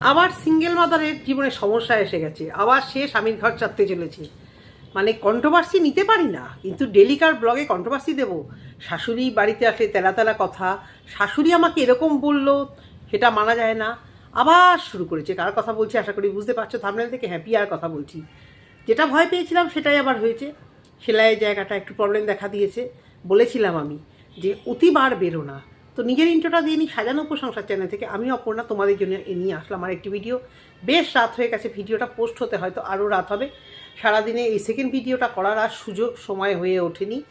আবার সিঙ্গেল মাদারের জীবনে সমস্যা এসে গেছে। আবার সে স্বামীর ঘর চাপতে চলেছে। মানে কন্ট্রোভার্সি নিতে পারি না, কিন্তু ডেলিকার ব্লগে কন্ট্রোভার্সি দেবো। শাশুড়ি বাড়িতে আসলে তেলা তেলা কথা, শাশুড়ি আমাকে এরকম বলল, সেটা মানা যায় না। আবার শুরু করেছে। কার কথা বলছি আশা করি বুঝতে পারছ। থামনেল থেকে হ্যাপি আর কথা বলছি। যেটা ভয় পেয়েছিলাম, সেটাই আবার হয়েছে। সেলাইয়ের জায়গাটা একটু প্রবলেম দেখা দিয়েছে। বলেছিলাম আমি যে অতিবার বেরো না। তো নিজের ইন্ট্রোটা দিয়ে নিই, সাজানো প্রশংসার চ্যানেল থেকে। আমি অপর্ণা, তোমাদের জন্য নিয়ে আসলাম আর একটি ভিডিও বেশ রাত হয়ে গেছে ভিডিওটা পোস্ট হতে হয়তো আরও রাত হবে। সারাদিনে এই সেকেন্ড ভিডিওটা করার আর সুযোগ সময় হয়ে ওঠেনি।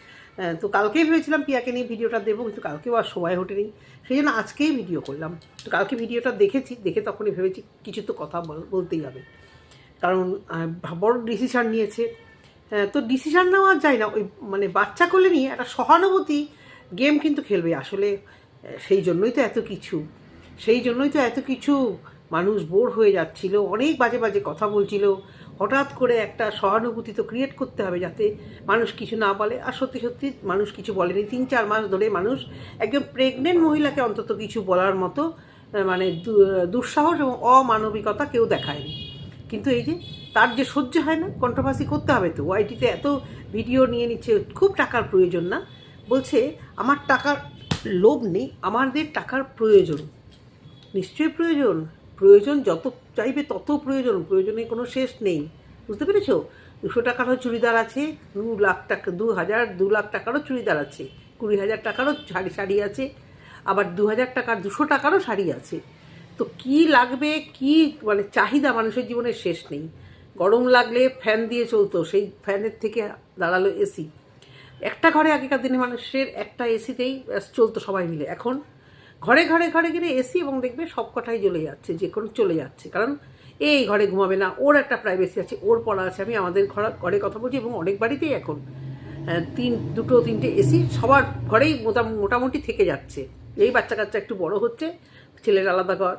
তো কালকেই ভেবেছিলাম পিয়াকে নিয়ে ভিডিওটা দেবো, কিন্তু কালকেও আর সময় ওঠেনি। সেই জন্য আজকেই ভিডিও করলাম। তো কালকে ভিডিওটা দেখেছি, দেখে তখনই ভেবেছি কিছু তো কথা বল- বলতেই হবে। কারণ বড় ডিসিশান নিয়েছে। তো ডিসিশান নেওয়া যায় না। ওই মানে বাচ্চা কোলে নিয়ে একটা সহানুভূতি গেম কিন্তু খেলবে। আসলে সেই জন্যই তো এত কিছু। সেই জন্যই তো এত কিছু মানুষ বোর হয়ে যাচ্ছিল, অনেক বাজে বাজে কথা বলছিল। হঠাৎ করে একটা সহানুভূতি তো ক্রিয়েট করতে হবে যাতে মানুষ কিছু না বলে। আর সত্যি সত্যি মানুষ কিছু বলেনি। তিন চার মাস ধরে মানুষ একজন প্রেগনেন্ট মহিলাকে অন্তত কিছু বলার মতো মানে দুঃসাহস এবং অমানবিকতা কেউ দেখায়নি। কিন্তু এই যে তার যে সহ্য হয় না কন্ট্রোভার্সি করতে হবে তো। ওয়াইটিতে এত ভিডিও নিয়ে নিচ্ছে, খুব টাকার প্রয়োজন না। বলছে, আমার টাকার লোভ নেই, আমাদের টাকার প্রয়োজন। নিশ্চয়ই প্রয়োজন। প্রয়োজন যত চাইবে তত প্রয়োজন প্রয়োজনে কোনো শেষ নেই। বুঝতে পেরেছ? দুশো টাকারও চুড়িদার আছে, দু লাখ টাকা, দু হাজার, দু লাখ টাকারও চুড়িদার আছে, কুড়ি হাজার টাকারও শাড়ি শাড়ি আছে, আবার দু হাজার টাকার দুশো টাকারও শাড়ি আছে। তো কি লাগবে, কি মানে চাহিদা মানুষের জীবনে শেষ নেই। গরম লাগলে ফ্যান দিয়ে চলতো, সেই ফ্যানের থেকে দাঁড়াল এসি একটা ঘরে আগেকার দিনে মানুষের একটা এসিতেই চলতো সবাই মিলে। এখন ঘরে ঘরে ঘরে গেলে এসি এবং দেখবে সব কটাই জ্বলে যাচ্ছে, যে কোনো চলে যাচ্ছে। কারণ এই ঘরে ঘুমাবে না, ওর একটা প্রাইভেসি আছে, ওর পড়া আছে। আমি আমাদের ঘর, ঘরে কথা বলছি এবং অনেক বাড়িতেই এখন তিন, দুটো, তিনটে এসি সবার ঘরেই মোটা- মোটামুটি থেকে যাচ্ছে। এই বাচ্চা কাচ্চা একটু বড় হচ্ছে, ছেলের আলাদা ঘর,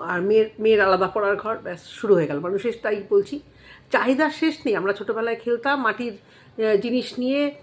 আর মেয়ের মেয়ের আলাদা পড়ার ঘর, ব্যাস, শুরু হয়ে গেল। মানুষের তাই বলছি, চাহিদা শেষ নেই। আমরা ছোটোবেলায় খেলতাম, মাটির জিনিস নিয়ে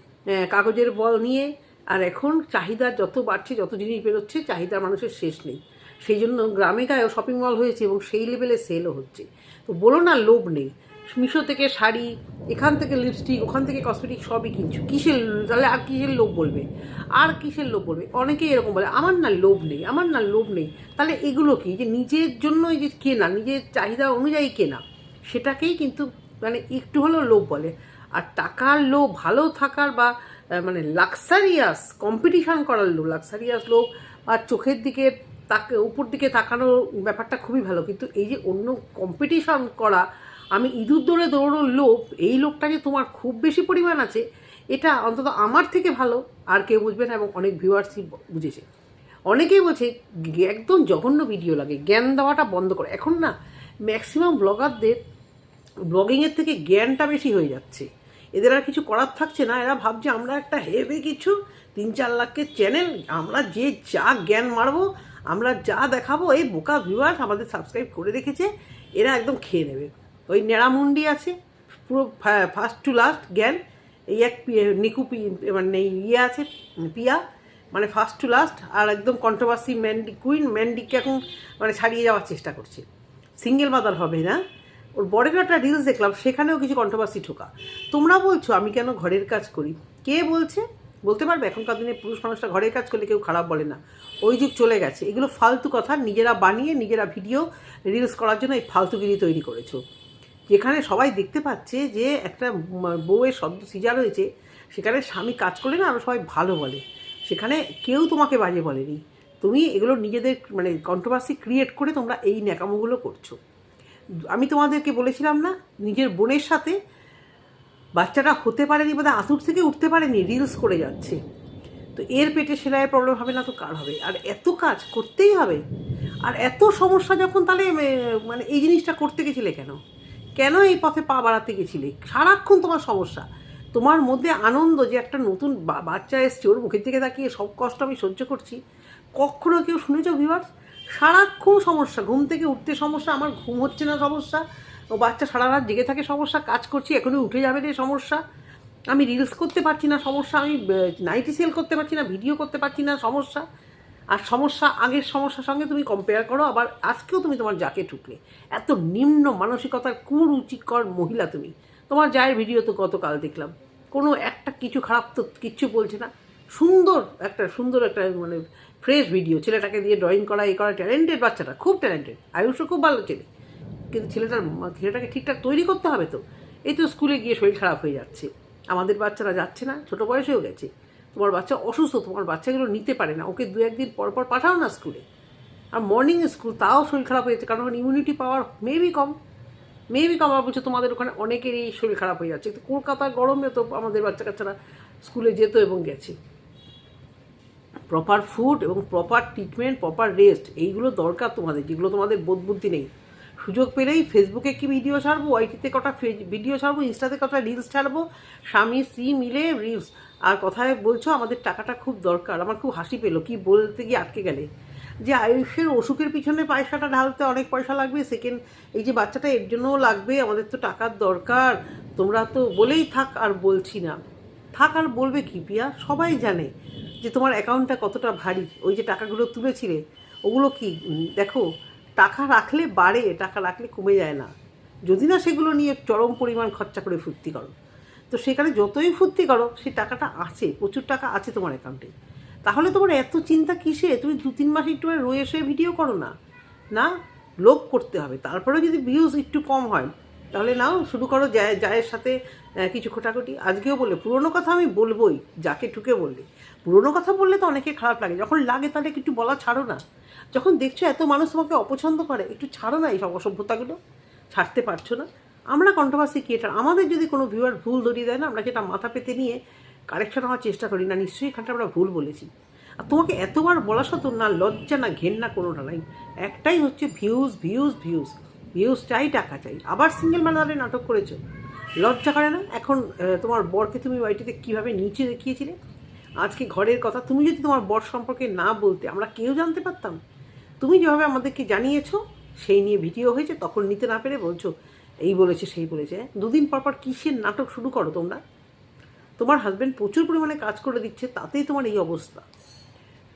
কাগজের বল নিয়ে, আর এখন চাহিদা যত বাড়ছে, যত জিনিস বেরোচ্ছে, চাহিদা মানুষের শেষ নেই। সেই জন্য গ্রামে গায়েও শপিং মল হয়েছে এবং সেই লেভেলে সেলও হচ্ছে। তো বলো না, লোভ নেই। মিশো থেকে শাড়ি, এখান থেকে লিপস্টিক ওখান থেকে কসমেটিক সবই কিনছো। কিসের, তাহলে আর কিসের লোভ বলবে? আর কিসের লোভ বলবে? অনেকেই এরকম বলে, আমার না লোভ নেই, আমার না লোভ নেই। তাহলে এগুলো কি? যে নিজের জন্যই যে কেনা, নিজের চাহিদা অনুযায়ী কেনা, সেটাকেই কিন্তু মানে একটু হলেও লোভ বলে। আর টাকার লোভ, ভালো থাকার বা মানে লাক্সারিয়াস কম্পিটিশন করার লোভ লাক্সারিয়াস লোভ আর চোখের দিকে তাকে, উপর দিকে তাকানোর ব্যাপারটা খুবই ভালো। কিন্তু এই যে অন্য কম্পিটিশন করা, আমি ইঁদুর দৌড়ে দৌড়োর লোভ, এই লোকটা যে তোমার খুব বেশি পরিমাণ আছে, এটা অন্তত আমার থেকে ভালো, আর কেউ বুঝবে না এবং অনেক ভিউয়ার্সই বুঝেছে। অনেকেই বলছে, একদম জঘন্য ভিডিও লাগে, জ্ঞান দেওয়াটা বন্ধ করে। এখন না ম্যাক্সিমাম ব্লগারদের ব্লগিংয়ের থেকে জ্ঞানটা বেশি হয়ে যাচ্ছে। এদের আর কিছু করার থাকছে না। এরা ভাবছে, আমরা একটা হেভি কিছু, তিন চার লাখের চ্যানেল আমরা যে যা জ্ঞান মারবো, আমরা যা দেখাবো, এই বোকা ভিউয়ার্স আমাদের সাবস্ক্রাইব করে রেখেছে, এরা একদম খেয়ে নেবে। ওই নেড়ামুন্ডি আছে, পুরো ফার্স্ট টু লাস্ট জ্ঞান। এই এক নিকু পি- মানে ইয়ে আছে, পিয়া মানে ফার্স্ট টু লাস্ট আর একদম কন্ট্রোভার্সি ম্যান্ডি কুইন ম্যান্ডিকে এখন মানে ছাড়িয়ে যাওয়ার চেষ্টা করছে। সিঙ্গেল মাদার হবে না? ওর বড়ের একটা রিলস দেখলাম, সেখানেও কিছু কন্ট্রোভার্সি ঠোকা তোমরা বলছো, আমি কেন ঘরের কাজ করি? কে বলছে? বলতে পারবে, এখনকার দিনে পুরুষ মানুষরা ঘরের কাজ করলে কেউ খারাপ বলে না। ওই যুগ চলে গেছে। এগুলো ফালতু কথা, নিজেরা বানিয়ে, নিজেরা ভিডিও রিলস করার জন্য এই ফালতুগিরি তৈরি করেছ। যেখানে সবাই দেখতে পাচ্ছে যে একটা বউয়ের শব্দ সিজার হয়েছে, সেখানে স্বামী কাজ করলে না আরও সবাই ভালো বলে। সেখানে কেউ তোমাকে বাজে বলেনি। তুমি এগুলো নিজেদের মানে কন্ট্রোভার্সি ক্রিয়েট করে তোমরা এই ন্যাকামোগুলো করছ। আমি তোমাদেরকে বলেছিলাম না, নিজের বোনের সাথে বাচ্চাটা হতে পারেনি বোধ আঁতুর থেকে উঠতে পারেনি রিলস করে যাচ্ছে। তো এর পেটে সেলাইয়ের প্রবলেম হবে না তো কার হবে? আর এত কাজ করতেই হবে। আর এত সমস্যা যখন তাহলে মানে এই জিনিসটা করতে গেছিলে কেন? কেন এই পথে পা বাড়াতে গেছিলে? সারাক্ষণ তোমার সমস্যা। তোমার মধ্যে আনন্দ যে একটা নতুন বা- বাচ্চা এসছে, ওর মুখের দিকে তাকিয়ে সব কষ্ট আমি সহ্য করছি। কখনো কেউ শুনেছ ভিভার্স সারাক্ষণ সমস্যা, ঘুম থেকে উঠতে সমস্যা, আমার ঘুম হচ্ছে না সমস্যা, ও বাচ্চা সারা রাত জেগে থাকে সমস্যা, কাজ করছি, এখনই উঠে যাবে রে সমস্যা। আমি রিলস করতে পারছি না সমস্যা, আমি নাইটি সেল করতে পারছি না ভিডিও করতে পারছি না সমস্যা। আর সমস্যা, আগের সমস্যার সঙ্গে তুমি কম্পেয়ার করো, আবার আজকেও তুমি তোমার যাকে ঠুকলে। এত নিম্ন মানসিকতার কুরুচিকর মহিলা তুমি। তোমার জায়ের ভিডিও তো গতকাল দেখলাম। কোনো একটা কিছু খারাপ তো কিচ্ছু বলছে না। সুন্দর একটা সুন্দর একটা মানে ফ্রেশ ভিডিও ছেলেটাকে দিয়ে ড্রয়িং করা এই করা ট্যালেন্টেড বাচ্চাটা, খুব ট্যালেন্টেড আয়ুষও খুব ভালো ছেলে। কিন্তু ছেলেটার ছেলেটাকে ঠিকঠাক তৈরি করতে হবে তো। এই তো স্কুলে গিয়ে শরীর খারাপ হয়ে যাচ্ছে। আমাদের বাচ্চারা যাচ্ছে না, ছোটো বয়সেও গেছে। তোমার বাচ্চা অসুস্থ, তোমার বাচ্চাগুলো নিতে পারে না। ওকে দু একদিন পর পর পাঠাও না স্কুলে আর মর্নিং স্কুল তাও শরীর খারাপ হয়েছে কারণ ইমিউনিটি পাওয়ার মেবি কম। মেবি কম আর বলছে তোমাদের ওখানে অনেকেরই শরীর খারাপ হয়ে যাচ্ছে। কলকাতার গরমে তো আমাদের বাচ্চা কাচ্চারা স্কুলে যেত এবং গেছে। প্রপার ফুড এবং প্রপার ট্রিটমেন্ট প্রপার রেস্ট এইগুলো দরকার তোমাদের, যেগুলো তোমাদের বোধ বুদ্ধি নেই। সুযোগ পেলেই ফেসবুকে কি ভিডিও ছাড়বো ওয়াইটিতে কটা ভিডিও ছাড়বো ইনস্টাতে কটা রিলস ছাড়বো, স্বামী, স্ত্রী মিলে রিলস আর কথায় বলছো, আমাদের টাকাটা খুব দরকার, আমার খুব হাসি পেল, কি বলতে গিয়ে আটকে গেলে। যে আয়ুষের অসুখের পিছনে পয়সাটা ঢালতে অনেক পয়সা লাগবে সেকেন্ড এই যে বাচ্চাটা এর জন্যও লাগবে, আমাদের তো টাকার দরকার, তোমরা তো বলেই থাক আর বলছি না। থাক আর বলবে কি, পিয়া? সবাই জানে। যে তোমার অ্যাকাউন্টটা কতটা ভারী, ওই যে টাকাগুলো তুলেছিলে, ওগুলো কি দেখো, টাকা রাখলে বাড়ে, টাকা রাখলে কমে যায় না। যদি না সেগুলো নিয়ে চরম পরিমাণ খরচা করে ফুর্তি করো। তো সেখানে যতই ফুর্তি করো, সেই টাকাটা আছে, প্রচুর টাকা আছে তোমার অ্যাকাউন্টে তাহলে তোমার এত চিন্তা কিসে তুমি দু তিন মাস একটু রয়ে এসে ভিডিও করো না। না, লোভ করতে হবে। তারপরে যদি ভিউজ একটু কম হয় তাহলে নাও, শুরু করো যায় জায়ের সাথে কিছু খোটাখুটি। আজকেও বললে পুরোনো কথা আমি বলবোই, যাকে ঠুকে বললে। পুরোনো কথা বললে তো অনেকে খারাপ লাগে। যখন লাগে তাহলে একটু বলা ছাড়ো না। যখন দেখছ এত মানুষ তোমাকে অপছন্দ করে, একটু ছাড়ো না এই সব অসভ্যতাগুলো। ছাড়তে পারছ না। আমরা কন্ট্রোভার্সি ক্রিয়েটার আমাদের যদি কোনো ভিউয়ার ভুল ধরিয়ে দেয় না, আমরা সেটা মাথা পেতে নিয়ে কারেকশন হওয়ার চেষ্টা করি না। নিশ্চয়ই এখানটা আমরা ভুল বলেছি। আর তোমাকে এতবার বলা সত্ত্বেও না, লজ্জা না, ঘেন্না কোনোটা নাই একটাই হচ্ছে ভিউজ ভিউজ ভিউজ ভিউজ চাই, টাকা চাই। আবার সিঙ্গেল ম্যানারে নাটক করেছ। লজ্জা করে না? এখন তোমার বরকে তুমি বাড়িটিতে কীভাবে নিচে দেখিয়েছিলে? আজকে ঘরের কথা, তুমি যদি তোমার বর সম্পর্কে না বলতে, আমরা কেউ জানতে পারতাম? তুমি যেভাবে আমাদেরকে জানিয়েছো, সেই নিয়ে ভিডিও হয়েছে, তখন নিতে না পেরে বলছো, এই বলেছে, সেই বলেছে। হ্যাঁ? দুদিন পর পর কিসের নাটক শুরু করো তোমরা? তোমার হাজব্যান্ড প্রচুর পরিমাণে কাজ করে দিচ্ছে, তাতেই তোমার এই অবস্থা।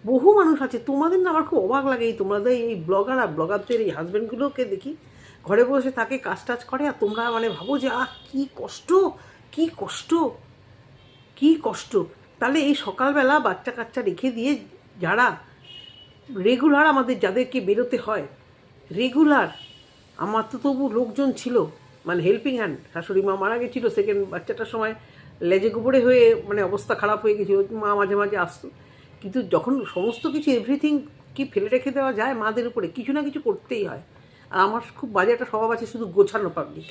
বহু মানুষ আছে, তোমাদের না আমার খুব অবাক লাগে এই, তোমাদের এই ব্লগার আর ব্লগারদের এই হাজব্যান্ডগুলোকে দেখি। ঘরে বসে থাকে কাজ টাজ করে আর তোমরা মানে ভাবো যে, আহ, কী কষ্ট কী কষ্ট কী কষ্ট। তাহলে এই সকালবেলা বাচ্চা কাচ্চা রেখে দিয়ে যারা রেগুলার আমাদের যাদেরকে বেরোতে হয় রেগুলার আমার তো তবু লোকজন ছিল মানে হেল্পিং হ্যান্ড শাশুড়ি মা মারা গেছিল সেকেন্ড বাচ্চাটার সময়, লেজে গোবরে হয়ে মানে অবস্থা খারাপ হয়ে গেছিল, মা মাঝে মাঝে আসতো। কিন্তু যখন সমস্ত কিছু এভরিথিং কি ফেলে রেখে দেওয়া যায়, মাদের উপরে কিছু না কিছু করতেই হয়। আর আমার খুব বাজে একটা স্বভাব আছে শুধু গোছানো পাবলিক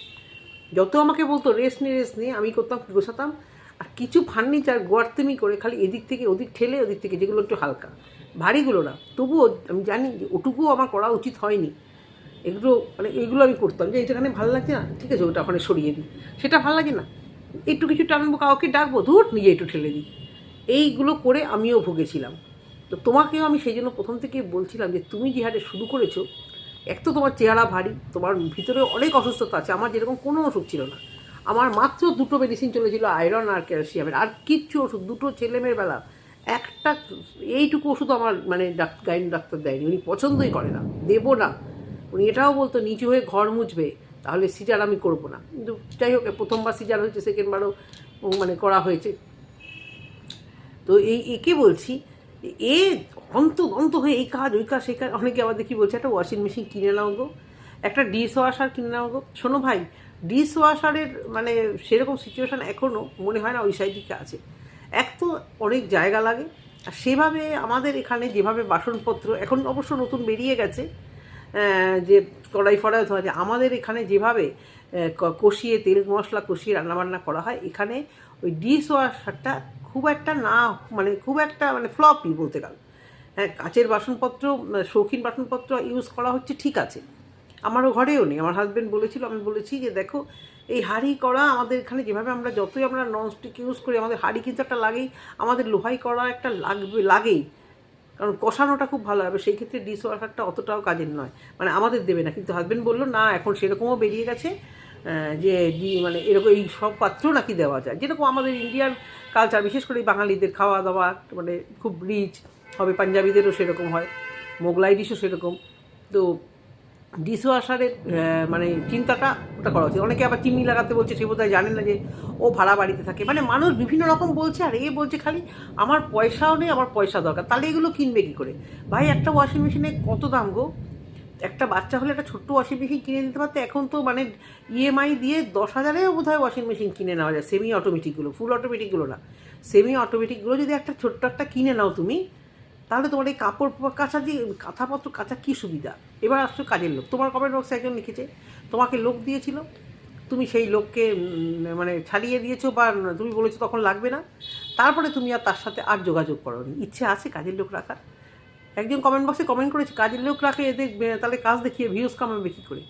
যত আমাকে বলতো, রেস্ট নিয়ে রেস্ট নিয়ে আমি করতাম গোছাতাম। আর কিছু ফার্নিচার গোয়ার্তেমি করে খালি এদিক থেকে ওদিক ঠেলে ওদিক থেকে যেগুলো একটু হালকা। ভারীগুলো না। তবুও আমি জানি যে ওটুকুও আমার করা উচিত হয়নি। এগুলো মানে এইগুলো আমি করতাম। যে এইটাখানে ভালো লাগছে না, ঠিক আছে, ওটা ওখানে সরিয়ে দিই। সেটা ভালো লাগে না। একটু কিছু টানবো, কাউকে ডাকবো, ধুর, নিজে একটু ঠেলে দিই। এইগুলো করে আমিও ভুগেছিলাম। তো তোমাকেও আমি সেই জন্য প্রথম থেকে বলছিলাম যে, তুমি যে হারে শুরু করেছ এক তো তোমার চেহারা ভারী, তোমার ভিতরে অনেক অসুস্থতা আছে, আমার যেরকম কোনো অসুখ ছিল না। আমার মাত্র দুটো মেডিসিন চলেছিল আয়রন আর ক্যালসিয়ামের আর কিচ্ছু ওষুধ, দুটো ছেলেমেয়ের বেলা। একটা, এইটুকু ওষুধ আমার মানে ডাক্তার গাইন ডাক্তার দেয়নি, উনি পছন্দই করে না, দেবো না। উনি এটাও বলতো, নিচু হয়ে ঘর মুছবে, তাহলে সিজার আমি করব না। কিন্তু যাই হোক, প্রথমবার সিজার হয়েছে সেকেন্ডবারও মানে করা হয়েছে। তো এই, একে বলছি এ অন্ত অন্ত হয়ে এই কাজ, ওই কাজ, সেই কাজ। অনেকে আমাদের কি বলছে, একটা ওয়াশিং মেশিন কিনে নাও গো, একটা ডিশ ওয়াশার কিনে নাও গো। শোনো ভাই ডিশ ওয়াশারের মানে সেরকম সিচুয়েশান এখনও মনে হয় না ওই সাইডিকে আছে। এক তো অনেক জায়গা লাগে, আর সেভাবে আমাদের এখানে যেভাবে বাসনপত্র, এখন অবশ্য নতুন বেরিয়ে গেছে যে কড়াই ফড়াই ধোয়া যায় আমাদের এখানে যেভাবে কষিয়ে তেল মশলা কষিয়ে রান্নাবান্না করা হয়, এখানে ওই ডিশ ওয়াশারটা খুব একটা না মানে খুব একটা মানে ফ্লপই বলতে গেল। হ্যাঁ কাচের বাসনপত্র, শৌখিন বাসনপত্র ইউজ করা হচ্ছে ঠিক আছে। আমারও ঘরেও নেই। আমার হাজব্যান্ড বলেছিল, আমি বলেছি যে, দেখো, এই হাঁড়ি করা আমাদের এখানে যেভাবে আমরা, যতই আমরা ননস্টিক ইউজ করি, আমাদের হাঁড়ি কিন্তু একটা লাগেই, আমাদের লোহাই করা একটা লাগবে, লাগেই। কারণ কষানোটা খুব ভালো হবে। সেই ক্ষেত্রে ডিশ ওয়াশারটা অতটাও কাজের নয়। মানে আমাদের দেবে না। কিন্তু হাজব্যান্ড বলল, না, এখন সেরকমও বেরিয়ে গেছে। যে মানে এরকম এই সব পাত্র নাকি দেওয়া যায়। যেরকম আমাদের ইন্ডিয়ান কালচার বিশেষ করে বাঙালিদের খাওয়া দাওয়া মানে খুব রিচ হবে পাঞ্জাবিদেরও সেরকম হয়, মোগলাই ডিশও সেরকম। তো ডিশওয়াশারের মানে চিন্তাটা ওটা করা উচিত। অনেকে আবার চিমনি লাগাতে বলছে, সে বোধহয় জানে না যে ও ভাড়া বাড়িতে থাকে। মানে মানুষ বিভিন্ন রকম বলছে, আর এ বলছে খালি, আমার পয়সাও নেই, আমার পয়সা দরকার। তাহলে এগুলো কিনবে কী করে? ভাই, একটা ওয়াশিং মেশিনে কত দাম গো? একটা বাচ্চা হলে একটা ছোট্ট ওয়াশিং মেশিন কিনে দিতে পারতো, এখন তো মানে ইএমআই দিয়ে দশ হাজারেও বোধ হয় ওয়াশিং মেশিন কিনে নেওয়া যায় সেমি অটোমেটিকগুলো ফুল অটোমেটিকগুলো না। সেমি অটোমেটিকগুলো যদি একটা ছোট্ট একটা কিনে নাও তুমি, তাহলে তোমার এই কাপড় কাচা দিয়ে কাঁথাপত্র কাচা কী সুবিধা? এবার আসছো কাজের লোক। তোমার কমেন্ট বক্সে একজন লিখেছে, তোমাকে লোক দিয়েছিল, তুমি সেই লোককে মানে ছাড়িয়ে দিয়েছ বা তুমি বলেছ তখন লাগবে না, তারপরে তুমি আর তার সাথে আর যোগাযোগ করো ইচ্ছে আছে কাজের লোক রাখার? একজন কমেন্ট বক্সে কমেন্ট করেছে, কাজের লোক রাখে এদের তাহলে কাজ দেখিয়ে ভিউজ কামাবে কী করে?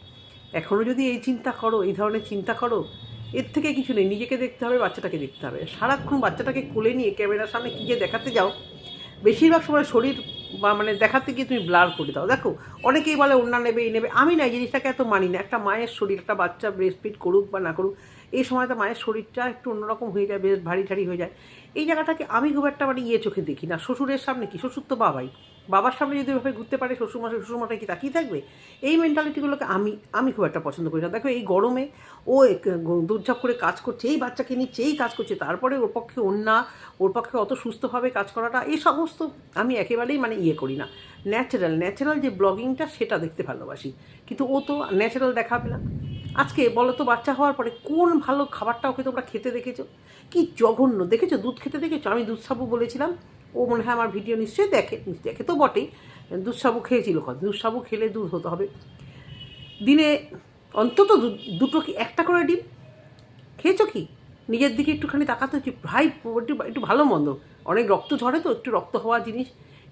এখনও যদি এই চিন্তা করো, এই ধরনের চিন্তা করো, এর থেকে কিছু নেই, নিজেকে দেখতে হবে, বাচ্চাটাকে দেখতে হবে। সারাক্ষণ বাচ্চাটাকে কোলে নিয়ে ক্যামেরার সামনে কী যে দেখাতে যাও, বেশিরভাগ সময় শরীর বা মানে দেখাতে গিয়ে তুমি ব্লার করে দাও। দেখো, অনেকেই বলে অন্য নেবে, এই নেবে। আমি না জিনিসটাকে এত মানি না। একটা মায়ের শরীর, একটা বাচ্চা ব্রেস্ট ফিট করুক বা না করুক, এই সময়টা মায়ের শরীরটা একটু অন্যরকম হয়ে যায়, বেশ ভারী ঠারি হয়ে যায়। এই জায়গাটাকে আমি খুব একটা মানে ইয়ে চোখে দেখি না। শ্বশুরের সামনে কি? শ্বশুর তো বাবাই। বাবার সামনে যদি এভাবে ঘুরতে পারে শ্বশুরমশাই শ্বশুরমশাই কি তাকিয়ে থাকবে? এই মেন্টালিটিগুলোকে আমি আমি খুব একটা পছন্দ করি না। দেখো, এই গরমে ও দুর্ঝাপ করে কাজ করছে, এই বাচ্চাকে নিচ্ছে, এই কাজ করছে, তারপরে ওর পক্ষে অন্যা ওর পক্ষে অত সুস্থভাবে কাজ করাটা, এই সমস্ত আমি একেবারেই মানে ইয়ে করি না। ন্যাচারাল ন্যাচারাল যে ব্লগিংটা সেটা দেখতে ভালোবাসি। কিন্তু ও তো ন্যাচারাল দেখাবে না। আজকে বলো তো বাচ্চা হওয়ার পরে কোন ভালো খাবারটা ওকে তোমরা খেতে দেখেছ? কি জঘন্য, দেখেছ? দুধ খেতে দেখেছ? আমি দুধ সাবু বলেছিলাম। ও মনে হয় আমার ভিডিও নিশ্চয়ই দেখে দেখে তো বটেই। দুধ সাবু খেয়েছিল কথা দুধ সাবু খেলে দুধ হতে হবে। দিনে অন্তত দুটো কি একটা করে ডিম? খেয়েছো কি? নিজের দিকে একটুখানি তাকাতে হচ্ছে ভাই একটু একটু ভালো মন্দ। অনেক রক্ত ঝরে তো, একটু রক্ত হওয়া জিনিস,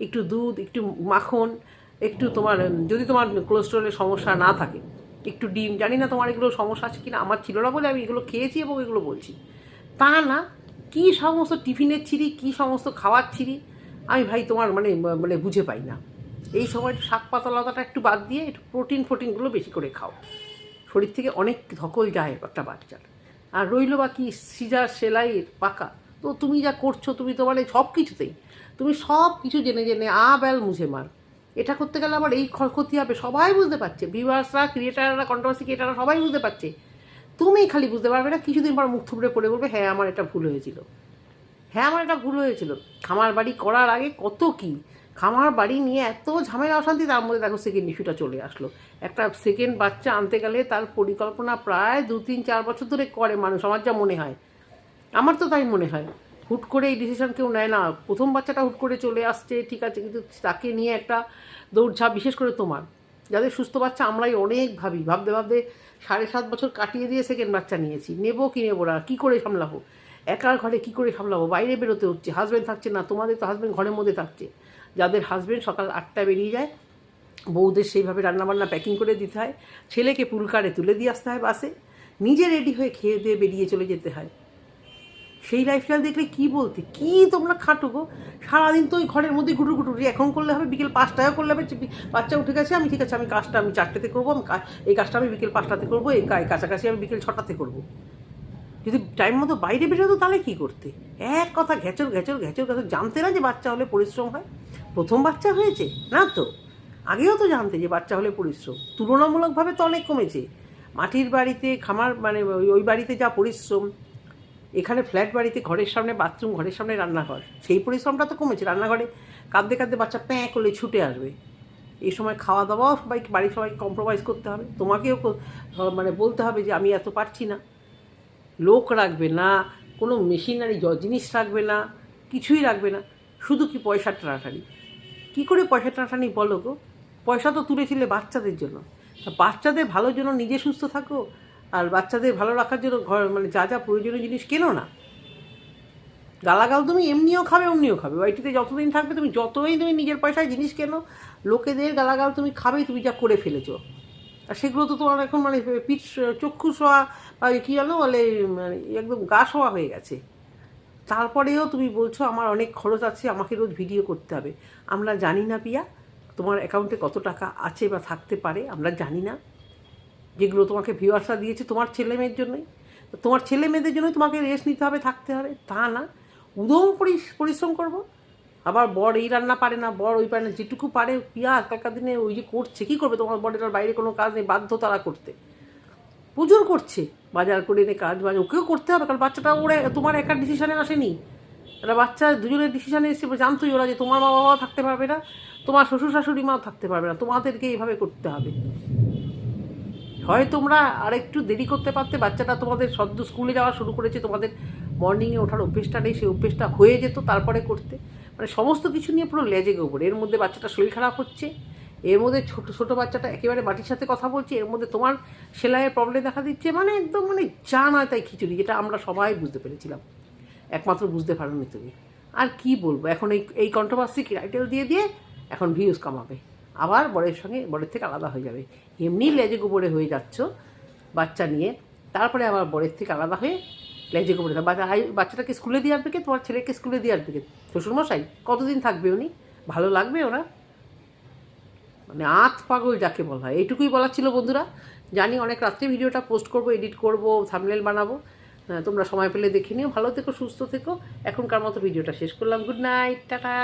একটু দুধ, একটু মাখন, একটু তোমার যদি তোমার কোলেস্ট্রলের সমস্যা না থাকে। একটু ডিম, জানি না তোমার এগুলো সমস্যা আছে কিনা, আমার ছিল না বলে আমি এগুলো খেয়েছি এবং এগুলো বলছি। তা না কি সমস্ত টিফিনের ছিঁড়ি, কি সমস্ত খাওয়ার ছিঁড়ি, আমি ভাই তোমার মানে মানে বুঝে পাই না। এই সময় শাক পাতালতাটা একটু বাদ দিয়ে একটু প্রোটিন ফোটিনগুলো বেশি করে খাও। শরীর থেকে অনেক ধকল যায় একটা বাচ্চার। আর রইল বাকি সিজার সেলাইয়ের পাকা। তো তুমি যা করছ, তুমি তো মানে সব কিছুতেই। তুমি সব কিছু জেনে জেনে আ ব্যাল মুছে মার। এটা করতে গেলে আবার এই ক্ষতি হবে, সবাই বুঝতে পারছে। ভিউয়ার্সরা ক্রিয়েটাররা কন্ট্রোভার্সি ক্রিয়েটাররা সবাই বুঝতে পারছে। তুমি খালি বুঝতে পারবে না, কিছুদিন পর মুখ থুবড়ে পড়ে বলবে হ্যাঁ আমার এটা ভুল হয়েছিল। হ্যাঁ আমার এটা ভুল হয়েছিল। খামার বাড়ি করার আগে কত কি? খামার বাড়ি নিয়ে এত ঝামেলা, অশান্তি, তার মধ্যে দেখো সেকেন্ড ইস্যুটা চলে আসলো। একটা সেকেন্ড বাচ্চা আনতে গেলে তার পরিকল্পনা প্রায় দু, তিন, চার বছর ধরে করে মানুষ, আমার যা মনে হয়। আমার তো তাই মনে হয়। হুট করে এই ডিসিশন কেউ নেয় না। প্রথম বাচ্চাটা হুট করে চলে আসছে, ঠিক আছে, কিন্তু তাকে নিয়ে একটা দৌড়ঝাঁপ, বিশেষ করে তোমার। যাদের সুস্থ বাচ্চা আমরাই অনেক ভাবি। ভাবতে ভাবতে সাড়ে সাত বছর কাটিয়ে দিয়ে সেকেন্ড বাচ্চা নিয়েছি। নেব কি নেব না? কী করে সামলাবো? একার ঘরে কি করে সামলাবো? বাইরে বেরোতে হচ্ছে হাজব্যান্ড থাকছে না, তোমাদের তো হাজব্যান্ড ঘরের মধ্যে থাকছে। যাদের হাজব্যান্ড সকাল আটটায় বেরিয়ে যায়, বউদের সেইভাবে রান্নাবান্না প্যাকিং করে দিতে হয়। ছেলেকে পুলকারে তুলে দিয়ে আসতে হয় বাসে নিজে রেডি হয়ে খেয়ে দিয়ে বেরিয়ে চলে যেতে হয়। সেই লাইফস্টাইল দেখলে কি বলতে? কি তোমরা খাটো গো? সারাদিন তো ওই ঘরের মধ্যে গুটুর গুটুর এখন করলে হবে, বিকেল পাঁচটায়ও করলে হবে। বাচ্চা উঠে গেছে, আমি ঠিক আছে, আমি কাজটা আমি চারটেতে করব, আমি এই কাজটা আমি বিকেল পাঁচটাতে করব, এই কাছাকাছি আমি বিকেল ছটাতে করব। যদি টাইম মতো বাইরে বেরোতো তাহলে কি করতে? এক কথা ঘেচর ঘেচর ঘেচর ঘেচর জানতে না যে বাচ্চা হলে পরিশ্রম হয়? প্রথম বাচ্চা হয়েছে, না তো? আগেও তো জানতে যে বাচ্চা হলে পরিশ্রম। তুলনামূলকভাবে তো অনেক কমেছে। মাটির বাড়িতে, খামার মানে ওই বাড়িতে যা পরিশ্রম এখানে ফ্ল্যাট বাড়িতে, ঘরের সামনে বাথরুম ঘরের সামনে রান্নাঘর। সেই পরিশ্রমটা তো কমেছে, রান্নাঘরে কাঁদতে কাঁদতে বাচ্চা প্যাঁ করলে ছুটে আসবে। এই সময় খাওয়া দাওয়াও সবাই বাড়ির সবাইকে কম্প্রোমাইজ করতে হবে। তোমাকেও মানে বলতে হবে যে আমি এত পারছি না। লোক রাখবে না, কোনো মেশিনারি জিনিস রাখবে না, কিছুই রাখবে না। শুধু কি পয়সা টানাটানি? কী করে পয়সা টানাটানি বলো গো? পয়সা তো তুলেছিলে বাচ্চাদের জন্য। বাচ্চাদের ভালোর জন্য নিজে সুস্থ থাকো। আর বাচ্চাদের ভালো রাখার জন্য ঘর মানে যা যা প্রয়োজনীয় জিনিস কেনো না। গালাগাল তুমি এমনিও খাবে, অমনিও খাবে। বাড়িটিতে যতদিন থাকবে তুমি যতই তুমি নিজের পয়সায় জিনিস কেনো, লোকেদের গালাগাল তুমি খাবেই, তুমি যা করে ফেলেছো। আর সেগুলো তো তোমার এখন মানে পিঠ, চক্ষু শোয়া বা কী জানো বলে মানে একদম গা শোয়া হয়ে গেছে। তারপরেও তুমি বলছো, আমার অনেক খরচ আছে, আমাকে রোজ ভিডিও করতে হবে। আমরা জানি না পিয়া, তোমার অ্যাকাউন্টে কত টাকা আছে বা থাকতে পারে, আমরা জানি না। যেগুলো তোমাকে ভিউয়ার্সরা দিয়েছে তোমার ছেলে মেয়ের জন্যই। তোমার ছেলে মেয়েদের জন্যই তোমাকে রেস্ট নিতে হবে, থাকতে হবে। তা না। উদম পরি- পরিশ্রম করব। আবার বর এই রান্না পারে না, বর ওই পারে না, যেটুকু পারে পিয়া আজকালকার দিনে ওই যে করছে, কী করবে তোমার বরের বাইরে কোনো কাজ নেই, বাধ্য তারা করতে। প্রচুর করছে, বাজার করে এনে কাজ বাজ, ওকেও করতে হবে, কারণ বাচ্চাটা ওরা তোমার একার ডিসিশনে আসেনি। একটা বাচ্চা দুজনের ডিসিশনে এসে জানতোই ওরা যে তোমার মা বাবাও থাকতে পারবে না, তোমার শ্বশুর শাশুড়ি মাও থাকতে পারবে না, তোমাদেরকে এইভাবে করতে হবে। হয় তোমরা আর একটু দেরি করতে পারতে, বাচ্চাটা তোমাদের সদ্য স্কুলে যাওয়া শুরু করেছে, তোমাদের মর্নিংয়ে ওঠার অভ্যেসটা নেই, সেই অভ্যেসটা হয়ে যেত তারপরে করতে। মানে সমস্ত কিছু নিয়ে পুরো লেজে গোবর এর মধ্যে বাচ্চাটা শরীর খারাপ হচ্ছে, এর মধ্যে ছোট ছোট বাচ্চাটা একেবারে মাটির সাথে কথা বলছে, এর মধ্যে তোমার সেলাইয়ের প্রবলেম দেখা দিচ্ছে মানে একদম মানে যা নয় তাই খিচুড়ি, যেটা আমরা সবাই বুঝতে পেরেছিলাম। একমাত্র বুঝতে পারোনি তুমি। আর কি বলব, এখন এই এই কন্ট্রোভার্সি টাইটেল দিয়ে দিয়ে এখন ভিউজ কামাবে। আবার বরের সঙ্গে, বরের থেকে আলাদা হয়ে যাবে। এমনি লেজে গোবরে হয়ে যাচ্ছ বাচ্চা নিয়ে, তারপরে আবার বরের থেকে আলাদা হয়ে লেজে গোবরে বাচ্চাটাকে স্কুলে দিয়ে আসবে কে? তোমার ছেলেকে স্কুলে দিয়ে আসবে কে? শ্বশুরমশাই, কতদিন থাকবে উনি? ভালো লাগবে ওরা? মানে আত পাগল যাকে বলা হয়। এইটুকুই বলার ছিল বন্ধুরা। জানি অনেক রাত্রে ভিডিওটা পোস্ট করব, এডিট করব, থামনেল বানাবো। তোমরা সময় পেলে দেখে নিও। ভালো থেকো, সুস্থ থেকো। এখনকার মতো ভিডিওটা শেষ করলাম। Good night, tata.